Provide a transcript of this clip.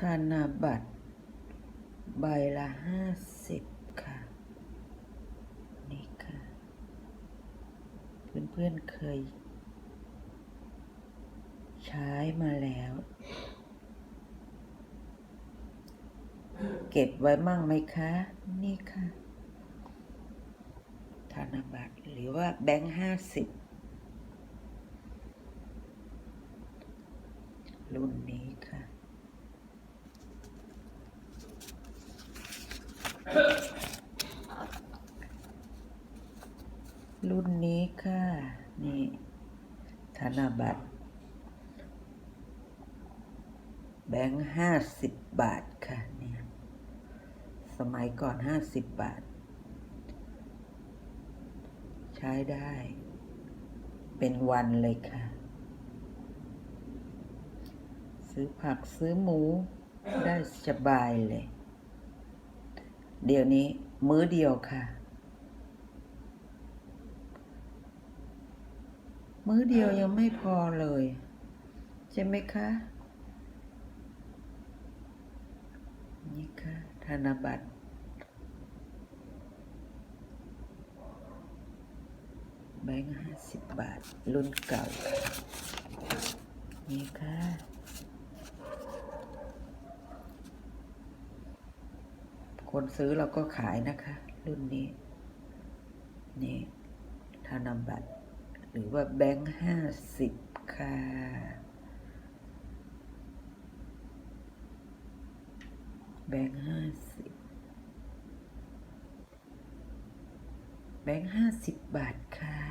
ธนบัตร ใบละห้าสิบค่ะ นี่ค่ะ เพื่อนๆเคย ใช้มาแล้ว เก็บไว้มั่งไหมคะ นี่ค่ะ ธนบัตรหรือว่าแบงค์ห้าสิบรุ่นนี้ค่ะ รุ่นนี้ค่ะ นี่ ธนบัตร แบงค์ห้าสิบบาทค่ะเนี่ยสมัยก่อนห้าสิบบาท ใช้ได้ เป็นวันเลยค่ะ ซื้อผักซื้อหมู ได้สบายเลย เดี๋ยวนี้มื้อเดียวค่ะ มื้อเดียวยังไม่พอเลย ใช่ไหมคะ นี่ค่ะ ธนบัตรแบงค์ห้าสิบบาท รุ่นเก่า นี่ค่ะคนซื้อเราก็ขายนะคะ รุ่นนี้ นี่ ธนบัตร หรือว่าแบงค์ห้าสิบค่ะแบงค์ห้าสิบแบงค์ห้าสิบบาทค่ะ